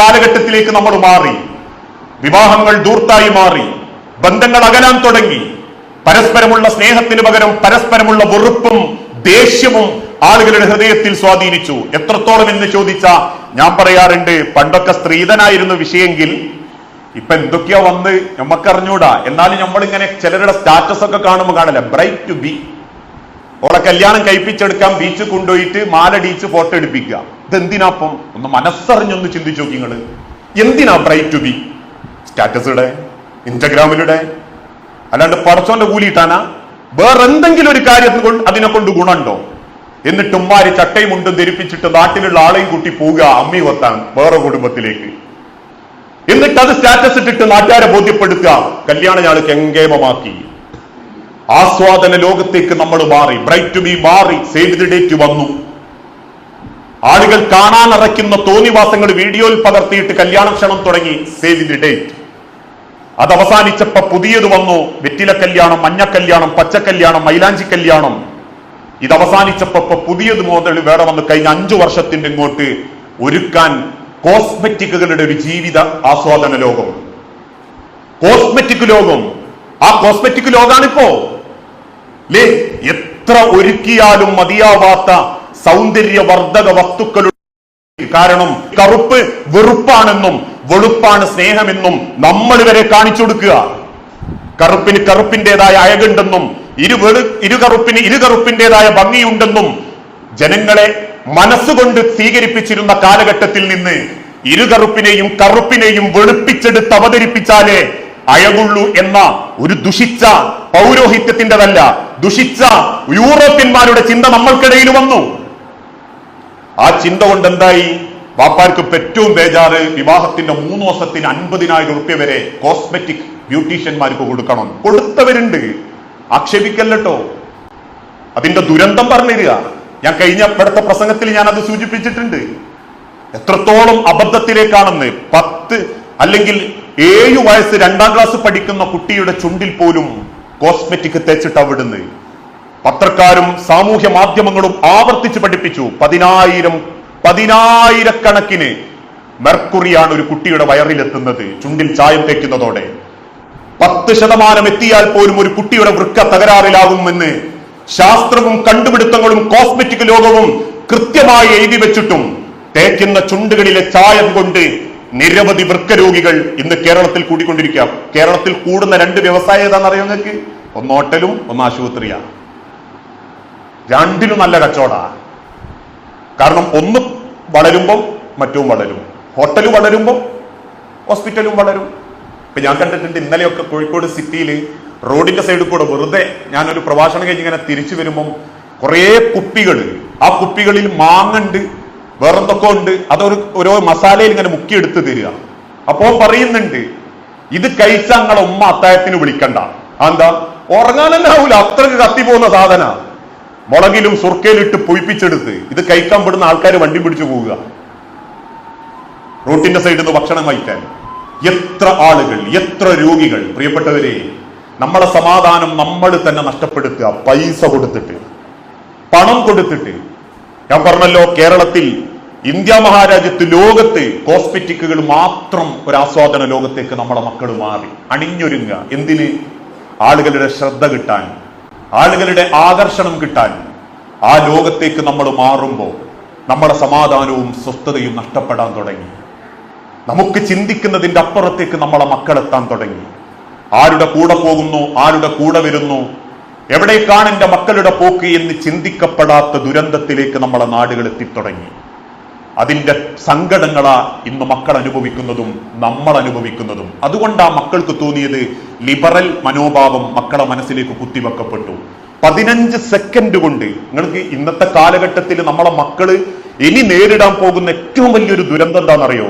കാലഘട്ടത്തിലേക്ക് നമ്മൾ മാറി. വിവാഹങ്ങൾ ദൂർത്തായി മാറി. ബന്ധങ്ങൾ അകലാൻ തുടങ്ങി. പരസ്പരമുള്ള സ്നേഹത്തിന് പകരം പരസ്പരമുള്ള വെറുപ്പും ദേഷ്യവും ആളുകളുടെ ഹൃദയത്തിൽ സ്വാധീനിച്ചു. എത്രത്തോളം എന്ന് ചോദിച്ച ഞാൻ പറയാറുണ്ട് പണ്ടൊക്കെ സ്ത്രീധനായിരുന്നു വിഷയെങ്കിൽ ഇപ്പൊ എന്തൊക്കെയാ വന്ന് നമുക്കറിഞ്ഞൂടാ എന്നാലും നമ്മളിങ്ങനെ ചിലരുടെ സ്റ്റാറ്റസ് ഒക്കെ കാണുമ്പോൾ കാണില്ല. ബ്രൈറ്റ് ടു ബി ഓളെ കല്യാണം കഴിപ്പിച്ചെടുക്കാൻ ബീച്ച് കൊണ്ടുപോയിട്ട് മാലടിച്ച് ഫോട്ടോ എടുപ്പിക്കുക. ഇതെന്തിനാപ്പം? ഒന്ന് മനസ്സറിഞ്ഞൊന്ന് ചിന്തിച്ചു നോക്കി നിങ്ങൾ എന്തിനാ ബ്രൈറ്റ് ടു ബി സ്റ്റാറ്റസിടെ ഇൻസ്റ്റഗ്രാമിലൂടെ അല്ലാണ്ട് പടച്ചോന്റെ കൂലിയിട്ടാനാ വേറെ എന്തെങ്കിലും ഒരു കാര്യത്തിന് കൊണ്ട് അതിനെ കൊണ്ട് ഗുണമുണ്ടോ? എന്നിട്ട് ഉമ്മാര് ചട്ടയും മുണ്ടും ധരിപ്പിച്ചിട്ട് നാട്ടിലുള്ള ആളെയും കൂട്ടി പോവുക അമ്മി കൊത്താൻ വേറെ കുടുംബത്തിലേക്ക്. എന്നിട്ട് അത് സ്റ്റാറ്റസ് ഇട്ടിട്ട് നാട്ടുകാരെ ബോധ്യപ്പെടുത്തുക. കല്യാണം ഞാൾ കെങ്കേമമാക്കി. ആസ്വാദന ലോകത്തേക്ക് നമ്മൾ മാറി ബ്രൈറ്റ് ടു ബി മാറി സേവ് ദി ഡേറ്റ് വന്നു. ആളുകൾ കാണാൻ അറയ്ക്കുന്ന തോന്നിവാസങ്ങൾ വീഡിയോയിൽ പകർത്തിയിട്ട് കല്യാണ ക്ഷണം തുടങ്ങി സേവ് ദി ഡേറ്റ് അത് അവസാനിച്ചപ്പോ പുതിയത് വന്നു വെറ്റില കല്യാണം മഞ്ഞ കല്യാണം പച്ച കല്യാണം മൈലാഞ്ചി കല്യാണം. ഇത് അവസാനിച്ചപ്പോ പുതിയത് മുതൽ വേറെ വന്ന് കഴിഞ്ഞ അഞ്ചു വർഷത്തിന്റെ ഇങ്ങോട്ട് ഒരുക്കാൻ കോസ്മെറ്റിക്കുകളുടെ ഒരു ജീവിത ആസ്വാദന ലോകം. കോസ്മെറ്റിക് ലോകം. ആ കോസ്മെറ്റിക് ലോകാണിപ്പോ. ലേ എത്ര ഒരുക്കിയാലും മതിയാവാത്ത സൗന്ദര്യവർദ്ധക വസ്തുക്കളുടെ കാരണം കറുപ്പ് വെറുപ്പാണെന്നും വെളുപ്പാണ് സ്നേഹമെന്നും നമ്മൾ ഇവരെ കാണിച്ചു കൊടുക്കുക. കറുപ്പിന് കറുപ്പിന്റേതായ അഴകുണ്ടെന്നും ഇരു വെളു ഇരു കറുപ്പിന് ഇരു കറുപ്പിന്റേതായ ഭംഗിയുണ്ടെന്നും ജനങ്ങളെ മനസ്സുകൊണ്ട് സ്വീകരിപ്പിച്ചിരുന്ന കാലഘട്ടത്തിൽ നിന്ന് ഇരു കറുപ്പിനെയും കറുപ്പിനെയും വെളുപ്പിച്ചെടുത്ത് അവതരിപ്പിച്ചാലേ അയകുള്ളൂ എന്ന ഒരു ദുഷിച്ച പൗരോഹിത്യത്തിന്റെതല്ല ദുഷിച്ച യൂറോപ്യന്മാരുടെ ചിന്ത നമ്മൾക്കിടയിൽ വന്നു. ആ ചിന്ത കൊണ്ട് എന്തായി? വാപ്പാർക്ക് ഏറ്റവും ബേജാറ്. വിവാഹത്തിന്റെ മൂന്ന് ദിവസത്തിന് അൻപതിനായിരം റുപ്യ വരെ കോസ്മെറ്റിക് ബ്യൂട്ടീഷ്യന്മാർക്ക് കൊടുക്കണം. കൊടുത്തവരുണ്ട്. ആക്ഷേപിക്കല്ലോ അതിന്റെ ദുരന്തം പറഞ്ഞിരിക ഞാൻ കഴിഞ്ഞ ഇവിടുത്തെ പ്രസംഗത്തിൽ ഞാൻ അത് സൂചിപ്പിച്ചിട്ടുണ്ട്. എത്രത്തോളം അബദ്ധത്തിലേക്കാണെന്ന്. പത്ത് അല്ലെങ്കിൽ ഏഴു വയസ്സ് രണ്ടാം ക്ലാസ് പഠിക്കുന്ന കുട്ടിയുടെ ചുണ്ടിൽ പോലും കോസ്മെറ്റിക് തേച്ചിട്ട് അവിടുന്ന് പത്രക്കാരും സാമൂഹ്യ മാധ്യമങ്ങളും ആവർത്തിച്ച് പഠിപ്പിച്ചു. പതിനായിരം പതിനായിരക്കണക്കിന് മെർക്കുറിയാണ് ഒരു കുട്ടിയുടെ വയറിലെത്തുന്നത്. ചുണ്ടിൽ ചായം തേക്കുന്നതോടെ. പത്ത് ശതമാനം എത്തിയാൽ പോലും ഒരു കുട്ടിയുടെ വൃക്ക തകരാറിലാകുമെന്ന് ശാസ്ത്രവും കണ്ടുപിടുത്തങ്ങളും കോസ്മെറ്റിക് ലോകവും കൃത്യമായി എഴുതി വെച്ചിട്ടും തേക്കുന്ന ചുണ്ടുകളിലെ ചായം കൊണ്ട് നിരവധി വൃക്കരോഗികൾ ഇന്ന് കേരളത്തിൽ കൂടിക്കൊണ്ടിരിക്കുക കേരളത്തിൽ കൂടുന്ന രണ്ട് വ്യവസായം ഏതാണെന്ന് അറിയാം നിങ്ങൾക്ക്? ഒന്ന് ഹോട്ടലും ഒന്ന് ആശുപത്രിയാണ്. രണ്ടിലും നല്ല കച്ചവടാ. കാരണം ഒന്ന് വളരുമ്പം മറ്റവും വളരും. ഹോട്ടൽ വളരുമ്പം ഹോസ്പിറ്റലും വളരും. ഇപ്പൊ ഞാൻ കണ്ടിട്ടുണ്ട് ഇന്നലെയൊക്കെ കോഴിക്കോട് സിറ്റിയിൽ റോഡിന്റെ സൈഡിൽ കൂടെ വെറുതെ ഞാനൊരു പ്രഭാഷണം കഴിഞ്ഞ് ഇങ്ങനെ തിരിച്ചു വരുമ്പം കുറേ കുപ്പികൾ ആ കുപ്പികളിൽ മാങ്ങുണ്ട് വേറെന്തൊക്കെ ഉണ്ട്. അതൊരു ഓരോ മസാലയിൽ ഇങ്ങനെ മുക്കിയെടുത്ത് തരിക. അപ്പോൾ പറയുന്നുണ്ട് ഇത് കഴിച്ച നിങ്ങളെ ഉമ്മ അത്തായത്തിന് വിളിക്കണ്ട. എന്താ ഉറങ്ങാനല്ലാവൂല അത്രയ്ക്ക് കത്തി പോകുന്ന സാധന. മുളകിലും സുർക്കയിലിട്ട് പൊയ്പ്പിച്ചെടുത്ത് ഇത് കഴിക്കാൻ പെടുന്ന ആൾക്കാർ വണ്ടി പിടിച്ചു പോവുക. റോട്ടിന്റെ സൈഡിൽ നിന്ന് ഭക്ഷണം കഴിക്കാൻ. എത്ര ആളുകൾ എത്ര രോഗികൾ പ്രിയപ്പെട്ടവരെ നമ്മളെ സമാധാനം നമ്മൾ തന്നെ നഷ്ടപ്പെടുത്തുക. പൈസ കൊടുത്തിട്ട് പണം കൊടുത്തിട്ട്. ഞാൻ പറഞ്ഞല്ലോ കേരളത്തിൽ ഇന്ത്യ മഹാരാജ്യത്ത് ലോകത്ത് കോസ്മെറ്റിക്കുകൾ മാത്രം ഒരു ആസ്വാദന ലോകത്തേക്ക് നമ്മളെ മക്കൾ മാറി. അണിഞ്ഞൊരുങ്ങുക. എന്തിന്? ആളുകളുടെ ശ്രദ്ധ കിട്ടാൻ. ആളുകളുടെ ആകർഷണം കിട്ടാൻ ആ ലോകത്തേക്ക് നമ്മൾ മാറുമ്പോൾ നമ്മുടെ സമാധാനവും സ്വസ്ഥതയും നഷ്ടപ്പെടാൻ തുടങ്ങി. നമുക്ക് ചിന്തിക്കുന്നതിന്റെ അപ്പുറത്തേക്ക് നമ്മളെ മക്കളെത്താൻ തുടങ്ങി. ആരുടെ കൂടെ പോകുന്നു ആരുടെ കൂടെ വരുന്നു എവിടേക്കാണ് എന്റെ മക്കളുടെ പോക്ക് എന്ന് ചിന്തിക്കപ്പെടാത്ത ദുരന്തത്തിലേക്ക് നമ്മളെ നാടുകൾ എത്തിത്തുടങ്ങി. അതിന്റെ സങ്കടങ്ങളാ ഇന്ന് മക്കൾ അനുഭവിക്കുന്നതും നമ്മൾ അനുഭവിക്കുന്നതും. അതുകൊണ്ട് ആ മക്കൾക്ക് തോന്നിയത് ലിബറൽ മനോഭാവം മക്കളെ മനസ്സിലേക്ക് കുത്തിവെക്കപ്പെട്ടു. പതിനഞ്ച് സെക്കൻഡ് കൊണ്ട് നിങ്ങൾക്ക് ഇന്നത്തെ കാലഘട്ടത്തിൽ നമ്മളെ മക്കൾ ഇനി നേരിടാൻ പോകുന്ന ഏറ്റവും വലിയൊരു ദുരന്തം എന്താണെന്നറിയോ?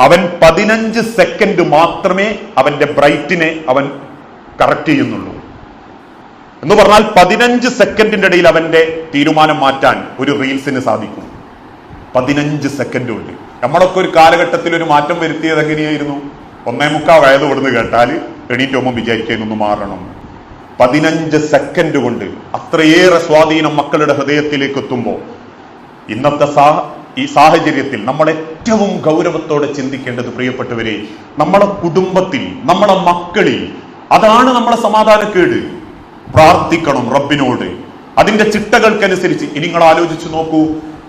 അവൻ പതിനഞ്ച് സെക്കൻഡ് മാത്രമേ അവന്റെ ബ്രൈറ്റിനെ അവൻ കറക്റ്റ് ചെയ്യുന്നുള്ളൂ. എന്ന് പറഞ്ഞാൽ പതിനഞ്ച് സെക്കൻഡിന്റെ ഇടയിൽ അവന്റെ തീരുമാനം മാറ്റാൻ ഒരു റീൽസിന് സാധിക്കും. പതിനഞ്ച് സെക്കൻഡ് കൊണ്ട് നമ്മളൊക്കെ ഒരു കാലഘട്ടത്തിൽ ഒരു മാറ്റം വരുത്തിയത് എങ്ങനെയായിരുന്നു? ഒന്നേ മുക്കാൽ വയത് ഇവിടുന്ന് കേട്ടാൽ എണീറ്റ് പോകുമ്പോൾ വിചാരിക്കുന്നൊന്ന് മാറണം. പതിനഞ്ച് സെക്കൻഡ് കൊണ്ട് അത്രയേറെ സ്വാധീനം മക്കളുടെ ഹൃദയത്തിലേക്ക് എത്തുമ്പോൾ ഇന്നത്തെ സാഹ ഈ സാഹചര്യത്തിൽ നമ്മൾ ഏറ്റവും ഗൗരവത്തോടെ ചിന്തിക്കേണ്ടത് പ്രിയപ്പെട്ടവരെ നമ്മളെ കുടുംബത്തിൽ നമ്മളെ മക്കളിൽ അതാണ് നമ്മളെ സമാധാനക്കേട്. പ്രാർത്ഥിക്കണം റബ്ബിനോട്. അതിന്റെ ചിട്ടകൾക്കനുസരിച്ച് ഇനി നിങ്ങൾ ആലോചിച്ചു നോക്കൂ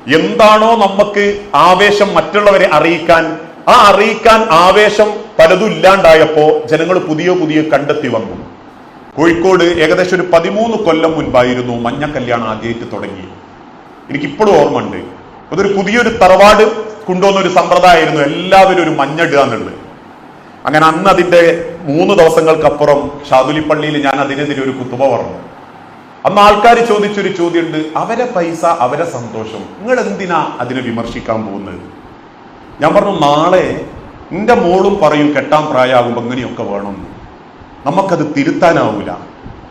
എന്താണോ നമുക്ക് ആവേശം മറ്റുള്ളവരെ അറിയിക്കാൻ ആ അറിയിക്കാൻ ആവേശം പലതും ഇല്ലാണ്ടായപ്പോ ജനങ്ങൾ പുതിയ പുതിയ കണ്ടെത്തി വന്നു. കോഴിക്കോട് ഏകദേശം ഒരു പതിമൂന്ന് കൊല്ലം മുൻപായിരുന്നു മഞ്ഞ കല്യാണം ആദ്യമായിട്ട് തുടങ്ങി. എനിക്കിപ്പോഴും ഓർമ്മയുണ്ട്. അതൊരു പുതിയൊരു തറവാട് കൊണ്ടുവന്ന ഒരു സമ്പ്രദായമായിരുന്നു എല്ലാവരും ഒരു മഞ്ഞിടുക എന്നുള്ളത്. അങ്ങനെ അന്ന് അതിന്റെ മൂന്ന് ദിവസങ്ങൾക്കപ്പുറം ഷാദുലിപ്പള്ളിയിൽ ഞാൻ അതിനെതിരെ ഒരു കുത്തുബ പറഞ്ഞു. അന്ന് ആൾക്കാർ ചോദിച്ചൊരു ചോദ്യമുണ്ട് അവരെ പൈസ അവരെ സന്തോഷം നിങ്ങൾ എന്തിനാ അതിനെ വിമർശിക്കാൻ പോകുന്നത്? ഞാൻ പറഞ്ഞു നാളെ നിന്റെ മോളും പറയും കെട്ടാൻ പ്രായമാകുമ്പോൾ ഇങ്ങനെയൊക്കെ വേണം. നമുക്കത് തിരുത്താനാവൂല.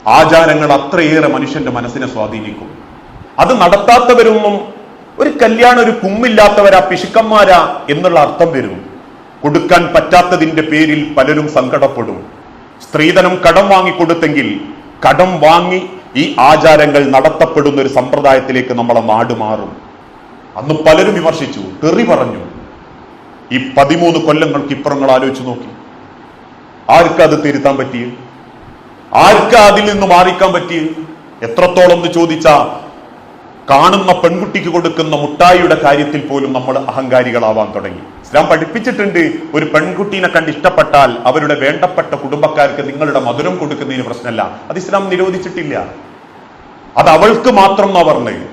ആചാരങ്ങൾ അത്രയേറെ മനുഷ്യന്റെ മനസ്സിനെ സ്വാധീനിക്കും. അത് നടത്താത്തവരൊന്നും ഒരു കല്യാണം ഒരു കുമ്മില്ലാത്തവരാ പിശുക്കന്മാരാ എന്നുള്ള അർത്ഥം വരും. കൊടുക്കാൻ പറ്റാത്തതിന്റെ പേരിൽ പലരും സങ്കടപ്പെടും. സ്ത്രീധനം കടം വാങ്ങിക്കൊടുത്തെങ്കിൽ കടം വാങ്ങി ഈ ആചാരങ്ങൾ നടത്തപ്പെടുന്ന ഒരു സമ്പ്രദായത്തിലേക്ക് നമ്മളെ നാട് മാറും. അന്ന് പലരും വിമർശിച്ചു തെറി പറഞ്ഞു. ഈ പതിമൂന്ന് കൊല്ലങ്ങൾക്ക് ഇപ്പുറങ്ങൾ ആലോചിച്ച് നോക്കി. ആർക്കാ അത് തിരുത്താൻ പറ്റിയ? ആർക്കാ അതിൽ നിന്ന് മാറിക്കാൻ പറ്റിയ? എത്രത്തോളം എന്ന് ചോദിച്ചാ കാണുന്ന പെൺകുട്ടിക്ക് കൊടുക്കുന്ന മുട്ടായിയുടെ കാര്യത്തിൽ പോലും നമ്മൾ അഹങ്കാരികളാവാൻ തുടങ്ങി. ഇസ്ലാം പഠിപ്പിച്ചിട്ടുണ്ട് ഒരു പെൺകുട്ടീനെ കണ്ട് ഇഷ്ടപ്പെട്ടാൽ അവരുടെ വേണ്ടപ്പെട്ട കുടുംബക്കാർക്ക് നിങ്ങളുടെ മധുരം കൊടുക്കുന്നതിന് പ്രശ്നമല്ല. അത് ഇസ്ലാം നിരോധിച്ചിട്ടില്ല. അത് അവൾക്ക് മാത്രം എന്നാ പറഞ്ഞത്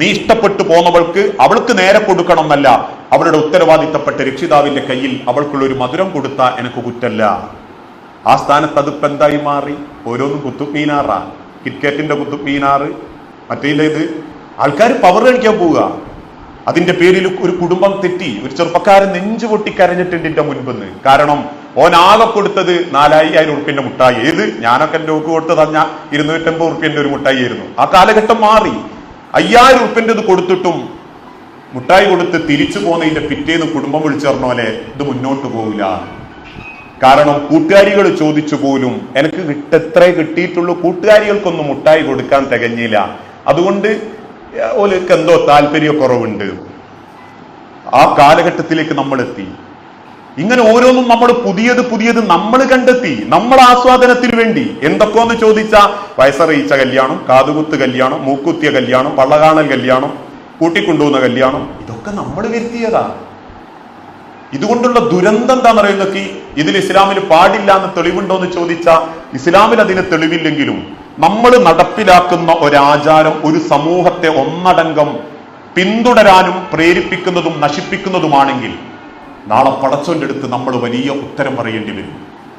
നീ ഇഷ്ടപ്പെട്ടു പോന്നവൾക്ക് അവൾക്ക് നേരെ കൊടുക്കണം എന്നല്ല അവളുടെ ഉത്തരവാദിത്തപ്പെട്ട രക്ഷിതാവിന്റെ കയ്യിൽ അവൾക്കുള്ള ഒരു മധുരം കൊടുത്ത എനിക്ക് കുറ്റല്ല. ആ സ്ഥാനത്ത് അതിപ്പോ എന്തായി മാറി? ഓരോന്നും കുത്തുബ് മീനാറാ. കിറ്റ്കാറ്റിന്റെ കുത്തുബ് മീനാറ്. മറ്റേ ഇത് ആൾക്കാർ പവർ കളിക്കാൻ പോവുക. അതിന്റെ പേരിൽ ഒരു കുടുംബം തെറ്റി ഒരു ചെറുപ്പക്കാരൻ നെഞ്ചു പൊട്ടി കരഞ്ഞിട്ടുണ്ട് എന്റെ മുൻപെന്ന്. കാരണം ഓൻ ആകെ കൊടുത്തത് നാലായിരം ഉറുപ്പിന്റെ മുട്ടായി. ഏത്? ഞാനൊക്കെ എന്റെ ഓക്ക് കൊടുത്ത് ഞാൻ ഇരുന്നൂറ്റമ്പത് ഉറുപ്പിന്റെ ഒരു മുട്ടായി ആയിരുന്നു ആ കാലഘട്ടം മാറി. അയ്യായിരം ഉറുപ്പിന്റെ ഇത് കൊടുത്തിട്ടും മുട്ടായി കൊടുത്ത് തിരിച്ചു പോകുന്നതിന്റെ പിറ്റേന്ന് കുടുംബം വിളിച്ചു പറഞ്ഞോലെ ഇത് മുന്നോട്ട് പോകില്ല കാരണം കൂട്ടുകാരികൾ ചോദിച്ചു പോലും എനിക്ക് കിട്ട എത്രേ കിട്ടിയിട്ടുള്ളൂ? കൂട്ടുകാരികൾക്കൊന്നും മുട്ടായി കൊടുക്കാൻ തികഞ്ഞില്ല. അതുകൊണ്ട് ഓർക്ക് എന്തോ താല്പര്യക്കുറവുണ്ട്. ആ കാലഘട്ടത്തിലേക്ക് നമ്മൾ എത്തി ഇങ്ങനെ ഓരോന്നും നമ്മൾ പുതിയത് പുതിയത് നമ്മൾ കണ്ടെത്തി നമ്മൾ ആസ്വാദനത്തിന് വേണ്ടി. എന്തൊക്കെയെന്ന് ചോദിച്ച വയസ്സറിയിച്ച കല്യാണം കാതുകുത്ത് കല്യാണം മൂക്കുത്തിയ കല്യാണം പള്ളകാണൽ കല്യാണം കൂട്ടിക്കൊണ്ടുപോകുന്ന കല്യാണം ഇതൊക്കെ നമ്മൾ വരുത്തിയതാ. ഇതുകൊണ്ടുള്ള ദുരന്തം എന്താണെന്ന് അറിയുന്നൊക്കെ ഇതിൽ ഇസ്ലാമിൽ പാടില്ല എന്ന് തെളിവുണ്ടോ എന്ന് ചോദിച്ചാൽ ഇസ്ലാമിൽ അതിന് തെളിവില്ലെങ്കിലും നമ്മൾ നടപ്പിലാക്കുന്ന ഒരാചാരം ഒരു സമൂഹത്തെ ഒന്നടങ്കം പിന്തുടരാനും പ്രേരിപ്പിക്കുന്നതും നശിപ്പിക്കുന്നതുമാണെങ്കിൽ നാളെ പടച്ചോന്റെ അടുത്ത് നമ്മൾ വലിയ ഉത്തരം പറയേണ്ടി വരും.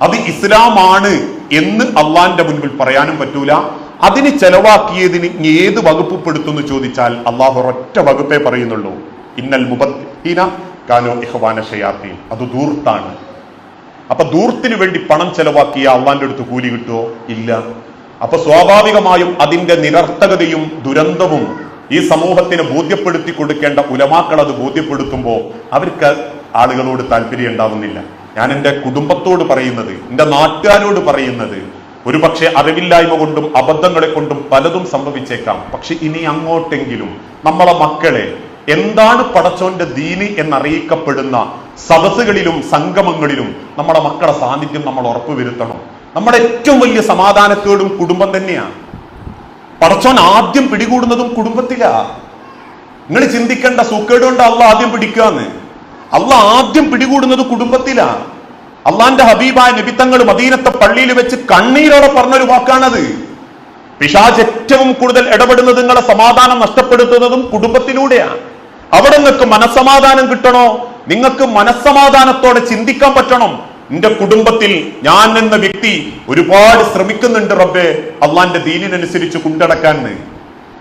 അത് ഇസ്ലാമാണ് എന്ന് അള്ളാന്റെ മുൻപിൽ പറയാനും പറ്റൂല. അതിന് ചെലവാക്കിയതിന് ഏത് വകുപ്പ് പെടുത്തുന്നു ചോദിച്ചാൽ അള്ളാഹു ഒറ്റ വകുപ്പേ പറയുന്നുള്ളൂ. ഇന്നൽ മുബീന കാനോ ഇഹ്വാന ഷയാത്തീൻ. അത് ദൂർത്താണ് അപ്പൊ ദൂർത്തിന് വേണ്ടി പണം ചെലവാക്കിയ അള്ളാന്റെ അടുത്ത് കൂലി കിട്ടുമോ ഇല്ല. അപ്പൊ സ്വാഭാവികമായും അതിന്റെ നിരർത്ഥകതയും ദുരന്തവും ഈ സമൂഹത്തിന് ബോധ്യപ്പെടുത്തി കൊടുക്കേണ്ട ഉലമാക്കൾ അത് ബോധ്യപ്പെടുത്തുമ്പോൾ അവർക്ക് ആളുകളോട് താല്പര്യം ഉണ്ടാവുന്നില്ല. ഞാൻ എന്റെ കുടുംബത്തോട് പറയുന്നത് എന്റെ നാട്ടുകാരോട് പറയുന്നത് ഒരുപക്ഷെ അറിവില്ലായ്മ കൊണ്ടും അബദ്ധങ്ങളെ കൊണ്ടും പലതും സംഭവിച്ചേക്കാം. പക്ഷെ ഇനി അങ്ങോട്ടെങ്കിലും നമ്മളെ മക്കളെ എന്താണ് പടച്ചോന്റെ ദീനി എന്നറിയിക്കപ്പെടുന്ന സദസ്സുകളിലും സംഗമങ്ങളിലും നമ്മുടെ മക്കളെ സാന്നിധ്യം നമ്മൾ ഉറപ്പുവരുത്തണം. നമ്മുടെ ഏറ്റവും വലിയ സമാധാനത്തോടും കുടുംബം തന്നെയാണ്. പടച്ചോൻ ആദ്യം പിടികൂടുന്നതും കുടുംബത്തിലാ. നിങ്ങൾ ചിന്തിക്കേണ്ട സൂക്കേട് കൊണ്ട് അള്ള ആദ്യം പിടിക്കാന്ന് അള്ള ആദ്യം പിടികൂടുന്നത് കുടുംബത്തിലാ. അള്ളാന്റെ ഹബീബായ നിബിത്തങ്ങൾ മദീനത്തെ പള്ളിയിൽ വെച്ച് കണ്ണീരോടെ പറഞ്ഞൊരു വാക്കാണത്. പിശാജ് ഏറ്റവും കൂടുതൽ ഇടപെടുന്നത് നിങ്ങളെ സമാധാനം നഷ്ടപ്പെടുത്തുന്നതും കുടുംബത്തിലൂടെയാണ് അവിടെ നിങ്ങൾക്ക് മനസ്സമാധാനം കിട്ടണോ? നിങ്ങൾക്ക് മനസ്സമാധാനത്തോടെ ചിന്തിക്കാൻ പറ്റണം. നിന്റെ കുടുംബത്തിൽ ഞാൻ എന്ന വ്യക്തി ഒരുപാട് ശ്രമിക്കുന്നുണ്ട് റബ്ബെ. അള്ളാന്റെ ദീനിനനുസരിച്ച് കൊണ്ടടക്കാൻ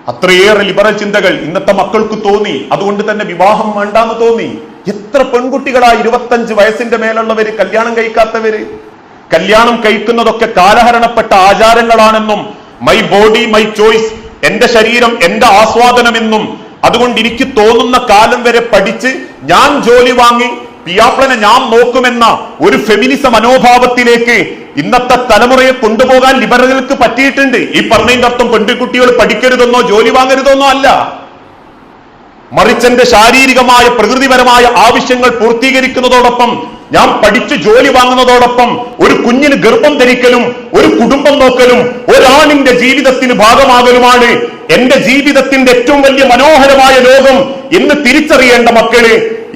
അത്രയേറെ ലിബറൽ ചിന്തകൾ ഇന്നത്തെ മക്കൾക്ക് തോന്നി. അതുകൊണ്ട് തന്നെ വിവാഹം വേണ്ടാന്ന് തോന്നി. എത്ര പെൺകുട്ടികളാ ഇരുപത്തഞ്ച് വയസ്സിന്റെ മേലുള്ളവര് കല്യാണം കഴിക്കാത്തവര്. കല്യാണം കഴിക്കുന്നതൊക്കെ കാലഹരണപ്പെട്ട ആചാരങ്ങളാണെന്നും മൈ ബോഡി മൈ ചോയ്സ് എന്റെ ശരീരം എന്റെ ആസ്വാദനമെന്നും. അതുകൊണ്ട് എനിക്ക് തോന്നുന്ന കാലം വരെ പഠിച്ച് ഞാൻ ജോലി വാങ്ങി പിയാപ്ലനെ ഞാൻ നോക്കുമെന്ന ഒരു ഫെമിനിസ മനോഭാവത്തിലേക്ക് ഇന്നത്തെ തലമുറയെ കൊണ്ടുപോകാൻ ലിബറലുകൾക്ക് പറ്റിയിട്ടുണ്ട്. ഈ പറഞ്ഞതിന്റെ അർത്ഥം പെൺകുട്ടികൾ പഠിക്കരുതെന്നോ ജോലി വാങ്ങരുതെന്നോ അല്ല. മറിച്ചെന്റെ ശാരീരികമായ പ്രകൃതിപരമായ ആവശ്യങ്ങൾ പൂർത്തീകരിക്കുന്നതോടൊപ്പം ഞാൻ പഠിച്ച് ജോലി വാങ്ങുന്നതോടൊപ്പം ഒരു കുഞ്ഞിന് ഗർഭം ധരിക്കലും ഒരു കുടുംബം നോക്കലും ഒരാണിന്റെ ജീവിതത്തിന് ഭാഗമാകലുമാണ് എന്റെ ജീവിതത്തിന്റെ ഏറ്റവും വലിയ മനോഹരമായ ലോകം എന്ന് തിരിച്ചറിയേണ്ട മക്കൾ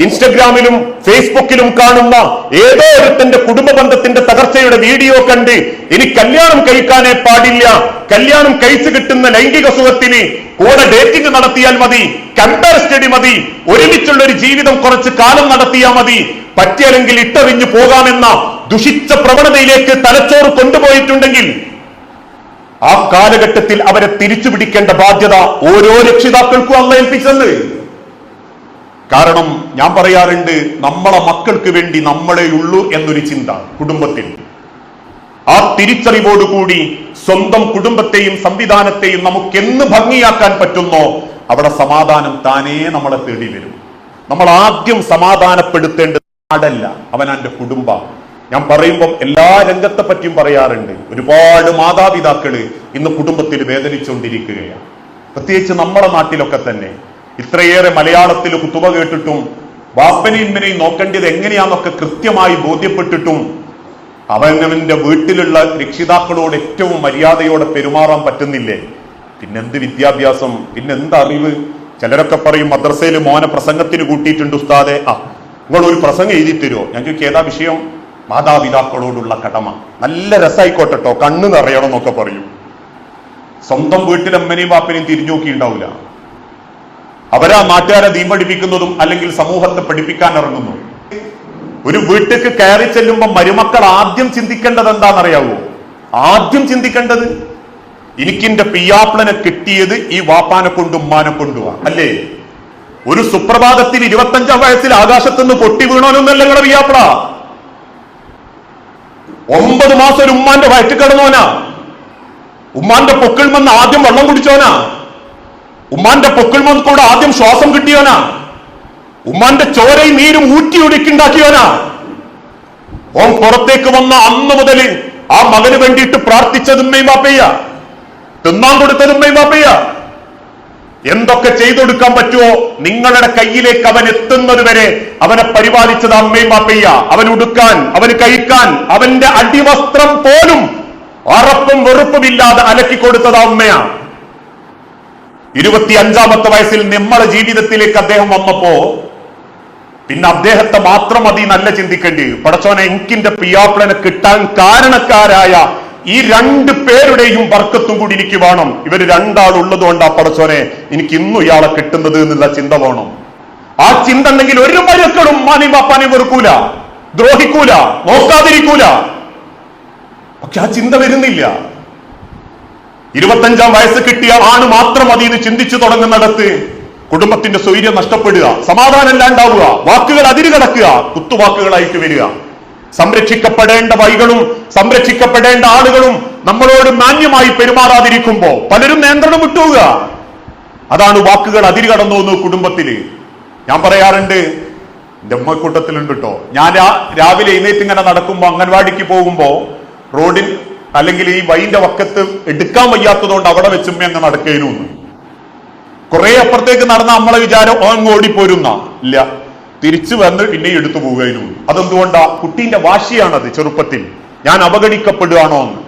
ഇൻസ്റ്റഗ്രാമിലും ഫേസ്ബുക്കിലും കാണുന്ന ഏതോ ഒരുത്തന്റെ കുടുംബ ബന്ധത്തിന്റെ തകർച്ചയുടെ വീഡിയോ കണ്ട് ഇനി കല്യാണം കഴിക്കാനേ പാടില്ല. കല്യാണം കഴിച്ചു കിട്ടുന്ന ലൈംഗിക സുഖത്തിന് കൂടെ ഡേറ്റിംഗ് നടത്തിയാൽ മതി. കമ്പയർ സ്റ്റഡി മതി. ഒരുമിച്ചുള്ള ഒരു ജീവിതം കുറച്ച് കാലം നടത്തിയാൽ മതി. പറ്റിയല്ലെങ്കിൽ ഇട്ടറിഞ്ഞു പോകാമെന്ന ദുഷിച്ച പ്രവണതയിലേക്ക് തലച്ചോറ് കൊണ്ടുപോയിട്ടുണ്ടെങ്കിൽ ആ കാലഘട്ടത്തിൽ അവരെ തിരിച്ചു പിടിക്കേണ്ട ബാധ്യത ഓരോ രക്ഷിതാക്കൾക്കും അല്ല ഏൽപ്പിച്ചത് കാരണം ഞാൻ പറയാറുണ്ട് നമ്മളെ മക്കൾക്ക് വേണ്ടി നമ്മളെ ഉള്ളൂ എന്നൊരു ചിന്ത കുടുംബത്തിൽ. ആ തിരിച്ചറിവോടുകൂടി സ്വന്തം കുടുംബത്തെയും സംവിധാനത്തെയും നമുക്ക് എന്ന് ഭംഗിയാക്കാൻ പറ്റുന്നോ അവിടെ സമാധാനം താനേ നമ്മളെ തേടി വരും. നമ്മൾ ആദ്യം സമാധാനപ്പെടുത്തേണ്ടത് നാടല്ല അവനാന്റെ കുടുംബം ഞാൻ പറയുമ്പം എല്ലാ രംഗത്തെ പറ്റിയും പറയാറുണ്ട് ഒരുപാട് മാതാപിതാക്കൾ ഇന്ന് കുടുംബത്തിൽ വേദനിച്ചുകൊണ്ടിരിക്കുകയാണ്. പ്രത്യേകിച്ച് നമ്മുടെ നാട്ടിലൊക്കെ തന്നെ ഇത്രയേറെ മലയാളത്തിൽ കുത്തുവ കേട്ടിട്ടും ബാപ്പനെയും നോക്കേണ്ടത് എങ്ങനെയാന്നൊക്കെ കൃത്യമായി ബോധ്യപ്പെട്ടിട്ടും അവനവന്റെ വീട്ടിലുള്ള രക്ഷിതാക്കളോട് ഏറ്റവും മര്യാദയോടെ പെരുമാറാൻ പറ്റുന്നില്ലേ? പിന്നെന്ത് വിദ്യാഭ്യാസം? പിന്നെന്ത് അറിവ്? ചിലരൊക്കെ പറയും മദ്രസയിൽ മോനെ പ്രസംഗത്തിന് കൂട്ടിയിട്ടുണ്ട് ഉസ്താദെ. ആ നിങ്ങൾ ഒരു പ്രസംഗം എഴുതി തരുമോ ഞങ്ങൾക്ക് ഏതാ വിഷയം? മാതാപിതാക്കളോടുള്ള കടമ. നല്ല രസമായിക്കോട്ടെ കേട്ടോ കണ്ണ് നിറയണം എന്നൊക്കെ പറയും. സ്വന്തം വീട്ടിലമ്മനെയും ബാപ്പനെയും തിരിഞ്ഞു നോക്കിയിട്ടുണ്ടാവില്ല. അവരാ നാട്ടുകാരെ ദീൻ പഠിപ്പിക്കുന്നതും അല്ലെങ്കിൽ സമൂഹത്തെ പഠിപ്പിക്കാൻ ഇറങ്ങുന്നു. ഒരു വീട്ടിലേക്ക് കയറി ചെല്ലുമ്പോൾ മരുമക്കൾ ആദ്യം ചിന്തിക്കേണ്ടത് എന്താണെന്നറിയാവോ? ആദ്യം ചിന്തിക്കേണ്ടത് എനിക്കിന്റെ പിയാപ്ലനെ കിട്ടിയത് ഈ വാപ്പാനെ കൊണ്ടും ഉമ്മാനെ കൊണ്ടുവാ അല്ലേ? ഒരു സുപ്രഭാതത്തിൽ ഇരുപത്തഞ്ചാം വയസ്സിൽ ആകാശത്തുനിന്ന് പൊട്ടി വീണോനൊന്നല്ല നിങ്ങളുടെ പിയാപ്ല ഒമ്പത് മാസം ഒരു ഉമ്മാന്റെ വയറ്റിൽ കിടന്നോനാ. ഉമ്മാന്റെ പൊക്കിൾ വന്ന് ആദ്യം വെള്ളം കുടിച്ചോനാ. ഉമ്മാന്റെ പൊക്കിൾ വന്ന് കൂടെ ആദ്യം ശ്വാസം കിട്ടിയോനാ? ഉമ്മാന്റെ ചോരയും നീരും ഊറ്റി ഒടുക്കിണ്ടാക്കിയോനാ ഓൻ പുറത്തേക്ക് വന്ന അന്ന് മുതൽ ആ മകന് വേണ്ടിയിട്ട് പ്രാർത്ഥിച്ചതുമ്മയും വാപ്പയ്യ തിന്നാൻ കൊടുത്തതുമ്മയും വാപ്പയ്യ എന്തൊക്കെ ചെയ്തൊടുക്കാൻ പറ്റുമോ നിങ്ങളുടെ കയ്യിലേക്ക് അവൻ എത്തുന്നത് വരെ അവനെ പരിപാലിച്ചത് അമ്മയും വാപ്പയ്യ അവൻ ഉടുക്കാൻ അവന് കഴിക്കാൻ അവന്റെ അടിവസ്ത്രം പോലും അറപ്പും വെറുപ്പുമില്ലാതെ അലക്കി കൊടുത്തത് അമ്മയാ ഇരുപത്തി അഞ്ചാമത്തെ വയസ്സിൽ നമ്മളെ ജീവിതത്തിലേക്ക് അദ്ദേഹം വന്നപ്പോ പിന്നെ അദ്ദേഹത്തെ മാത്രം മതി നല്ല ചിന്തിക്കേണ്ടി. പടച്ചോനെ എനിക്കിന്റെ പിയാപ്പിളനെ കിട്ടാൻ കാരണക്കാരായ ഈ രണ്ട് പേരുടെയും വർക്കത്തും കൂടി എനിക്ക് വേണം. ഇവർ രണ്ടാളുള്ളത് കൊണ്ടാ പടച്ചോനെ എനിക്ക് ഇന്നും ഇയാളെ കിട്ടുന്നത് എന്നുള്ള ചിന്ത വേണം. ആ ചിന്ത ഉണ്ടെങ്കിൽ ഒരു മരുക്കളും മാനി വാപ്പാനെയും വെറുക്കൂല ദ്രോഹിക്കൂല നോക്കാതിരിക്കൂല. പക്ഷെ ആ ചിന്ത വരുന്നില്ല. ഇരുപത്തഞ്ചാം വയസ്സ് കിട്ടിയ ആണ് മാത്രം മതി എന്ന് ചിന്തിച്ചു തുടങ്ങുന്നിടത്ത് കുടുംബത്തിന്റെ സ്വൈര്യം നഷ്ടപ്പെടുക സമാധാനം ഇല്ലാണ്ടാവുക വാക്കുകൾ അതിര് കടക്കുക കുത്തുവാക്കുകളായിട്ട് വരിക. സംരക്ഷിക്കപ്പെടേണ്ട വൈകളും സംരക്ഷിക്കപ്പെടേണ്ട ആളുകളും നമ്മളോട് മാന്യമായി പെരുമാറാതിരിക്കുമ്പോ പലരും നിയന്ത്രണം വിട്ടുക അതാണ് വാക്കുകൾ അതിര് കടന്നു വന്നു കുടുംബത്തിൽ. ഞാൻ പറയാറുണ്ട് എന്റെ ഉമ്മക്കൂട്ടത്തിലുണ്ട് കേട്ടോ ഞാൻ രാവിലെ എഴുന്നേറ്റ് ഇങ്ങനെ നടക്കുമ്പോ അംഗൻവാടിക്ക് പോകുമ്പോ റോഡിൽ അല്ലെങ്കിൽ ഈ വൈന്റെ വക്കത്ത് എടുക്കാൻ വയ്യാത്തതുകൊണ്ട് അവിടെ വെച്ചുമ്മ അങ്ങ് നടക്കേനു കുറെ അപ്പുറത്തേക്ക് നടന്ന നമ്മളെ വിചാരം അങ്ങ് ഓടിപ്പോരുന്ന. ഇല്ല. തിരിച്ചു വന്ന് പിന്നെ എടുത്തു പോവുകയും അതെന്തുകൊണ്ടാ? കുട്ടീന്റെ വാശിയാണത് ചെറുപ്പത്തിൽ. ഞാൻ അവഗണിക്കപ്പെടുകയാണോ എന്ന്.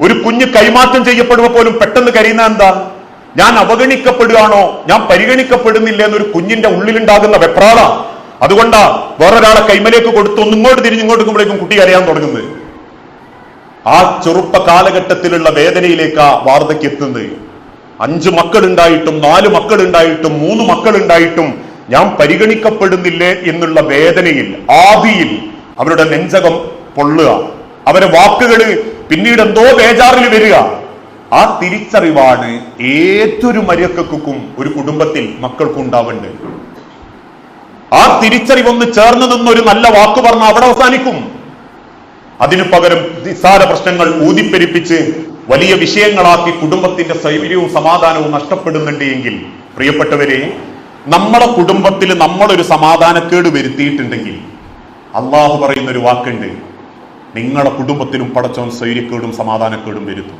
ഒരു കുഞ്ഞ് കൈമാറ്റം ചെയ്യപ്പെടുമ്പോൾ പോലും പെട്ടെന്ന് കരയുന്ന എന്താ? ഞാൻ അവഗണിക്കപ്പെടുകയാണോ? ഞാൻ പരിഗണിക്കപ്പെടുന്നില്ല എന്നൊരു കുഞ്ഞിന്റെ ഉള്ളിലുണ്ടാകുന്ന വെപ്രാള. അതുകൊണ്ടാ വേറൊരാളെ കൈമലേക്ക് കൊടുത്തൊന്നും ഇങ്ങോട്ട് തിരിഞ്ഞിങ്ങോട്ട് കുട്ടി കരയാൻ തുടങ്ങുന്നത്. ആ ചെറുപ്പ കാലഘട്ടത്തിലുള്ള വേദനയിലേക്കാ വാർദ്ധക്യം എത്തുന്നത്. അഞ്ച് മക്കളുണ്ടായിട്ടും നാല് മക്കളുണ്ടായിട്ടും മൂന്ന് മക്കളുണ്ടായിട്ടും ഞാൻ പരിഗണിക്കപ്പെടുന്നില്ലേ എന്നുള്ള വേദനയിൽ ആദിയിൽ അവരുടെ നെഞ്ചകം പൊള്ളുക. അവരെ വാക്കുകൾ പിന്നീട് എന്തോ ബേജാറിൽ വരിക. ആ തിരിച്ചറിവാണ് ഏതൊരു മര്യക്കും ഒരു കുടുംബത്തിൽ മക്കൾക്കും ഉണ്ടാവേണ്ടത് ആ തിരിച്ചറിവൊന്ന് ചേർന്ന് നിന്നൊരു നല്ല വാക്ക് പറഞ്ഞ അവിടെ അവസാനിക്കും. അതിനു പകരം നിസ്സാര പ്രശ്നങ്ങൾ ഊതിപ്പെരിപ്പിച്ച് വലിയ വിഷയങ്ങളാക്കി കുടുംബത്തിന്റെ സൈവര്യവും സമാധാനവും നഷ്ടപ്പെടുന്നുണ്ട് എങ്കിൽ പ്രിയപ്പെട്ടവരെ നമ്മുടെ കുടുംബത്തിൽ നമ്മളൊരു സമാധാനക്കേട് വരുത്തിയിട്ടുണ്ടെങ്കിൽ അള്ളാഹു പറയുന്നൊരു വാക്കുണ്ട് നിങ്ങളുടെ കുടുംബത്തിലും പടച്ചവൻ സൈര്യക്കേടും സമാധാനക്കേടും വരുത്തും.